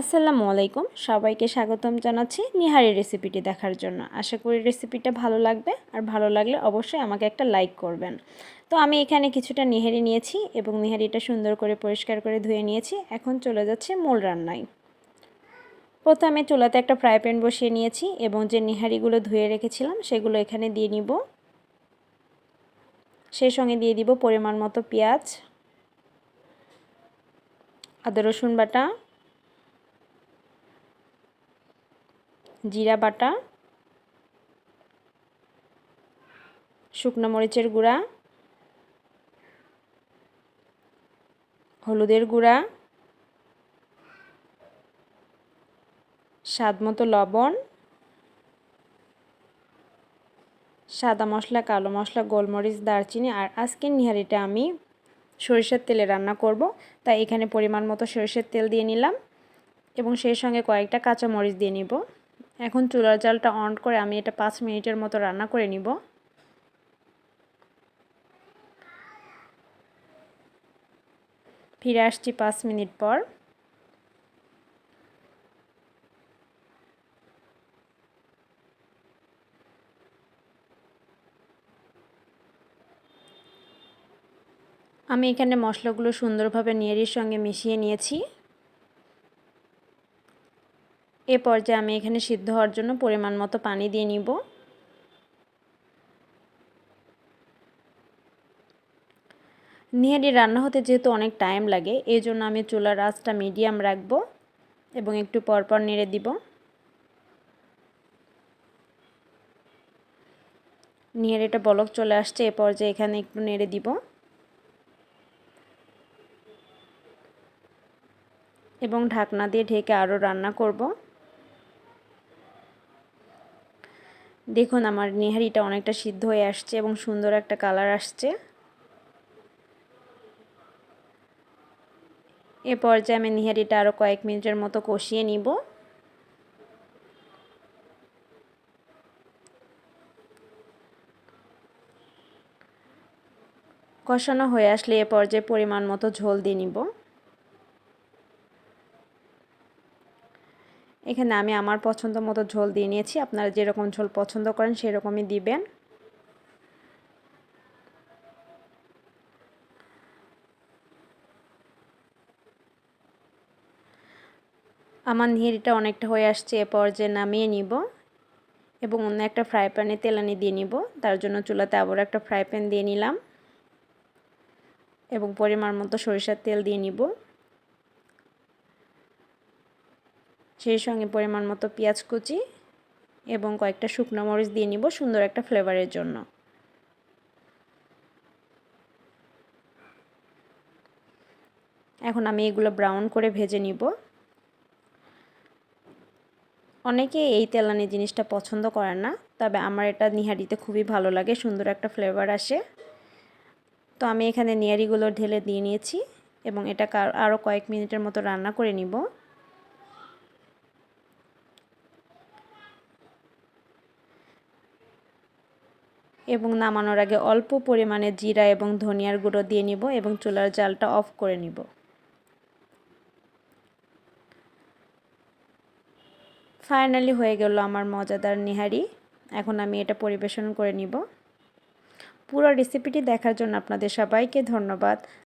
আসসালামু আলাইকুম। সবাইকে স্বাগতম জানাচ্ছি নিহারি রেসিপিটি দেখার জন্য। আশা করি রেসিপিটা ভালো লাগবে। আর ভালো লাগলে অবশ্যই আমাকে একটা লাইক করবেন। তো আমি এখানে কিছুটা নিহারি নিয়েছি এবং নিহারিটা সুন্দর করে পরিষ্কার করে ধুয়ে নিয়েছি। এখন চলে যাচ্ছে মূল রান্নায়। প্রথমে চুলাতে একটা ফ্রাই প্যান বসিয়ে নিয়েছি এবং যে নিহারিগুলো ধুয়ে রেখেছিলাম সেগুলো এখানে দিয়ে নিব। সেই সঙ্গে দিয়ে দিব পরিমাণ মতো পেঁয়াজ, আদা রসুন বাটা জিরা বাটা, শুকনো মরিচের গুঁড়া, হলুদের গুঁড়া, স্বাদ মতো লবণ, সাদা মশলা, কালো মশলা, গোলমরিচ, দারচিনি আর আজকের নিহারিটা আমি সরিষার তেলে রান্না করব। তাই এখানে পরিমাণ মতো সরিষার তেল দিয়ে নিলাম এবং সেই সঙ্গে কয়েকটা কাঁচা মরিচ দিয়ে নিব। এখন চুলার জালটা অন করে আমি এটা পাঁচ মিনিটের মতো রান্না করে নিব। ফিরে আসছি পাঁচ মিনিট পর। আমি এখানে মশলাগুলো সুন্দরভাবে নিয়ারির সঙ্গে মিশিয়ে নিয়েছি। এ পর্যায়ে আমি এখানে সিদ্ধ হওয়ার জন্য পরিমাণ মতো পানি দিয়ে নিব। নিহারি, রান্না হতে যেহেতু অনেক টাইম লাগে, এই জন্য আমি চুলার আঁচটা মিডিয়াম রাখব এবং একটু পরপর নেড়ে দিব। নিহারিটা বলক চলে আসছে, এ পর্যায়ে এখানে একটু নেড়ে দিব। এবং ঢাকনা দিয়ে ঢেকে আরও রান্না করব। দেখুন, আমার নেহারিটা অনেকটা সিদ্ধ হয়ে আসছে এবং সুন্দর একটা কালার আসছে। এ পর্যায়ে আমি নিহারিটা আরও কয়েক মিনিটের মতো কষিয়ে নিব। কষানো হয়ে আসলে এ পর্যায়ে পরিমাণ মতো ঝোল দিয়ে নিব। এখানে আমি আমার পছন্দ মতো ঝোল দিয়ে নিয়েছি। আপনারা যেরকম ঝোল পছন্দ করেন, সেরকমই দিবেন। আমার নিহেরিটা অনেকটা হয়ে আসছে, এ পর্যায়ে নামিয়ে নিব এবং অন্য একটা ফ্রাই প্যানে তেলানি দিয়ে নিব। তার জন্য চুলাতে আবার একটা ফ্রাই প্যান দিয়ে নিলাম এবং পরিমাণ মতো সরিষার তেল দিয়ে নিব। সেই সঙ্গে পরিমাণ মতো পেঁয়াজ কুচি এবং কয়েকটা শুকনো মরিচ দিয়ে নিব সুন্দর একটা ফ্লেভারের জন্য। এখন আমি এগুলো ব্রাউন করে ভেজে নিব। অনেকে এই তেলানি জিনিসটা পছন্দ করেন না, তবে আমার এটা নিহারিতে খুবই ভালো লাগে, সুন্দর একটা ফ্লেভার আসে। তো আমি এখানে নিহারিগুলো ঢেলে দিয়ে নিয়েছি এবং এটা আরও কয়েক মিনিটের মতো রান্না করে নিব। এবং নামানোর আগে অল্প পরিমাণে জিরা এবং ধনিয়ার গুঁড়ো দিয়ে নিব এবং চুলার জালটা অফ করে নিব। ফাইনালি হয়ে গেল আমার মজাদার নিহারি। এখন আমি এটা পরিবেশন করে নিব। পুরো রেসিপিটি দেখার জন্য আপনাদের সবাইকে ধন্যবাদ।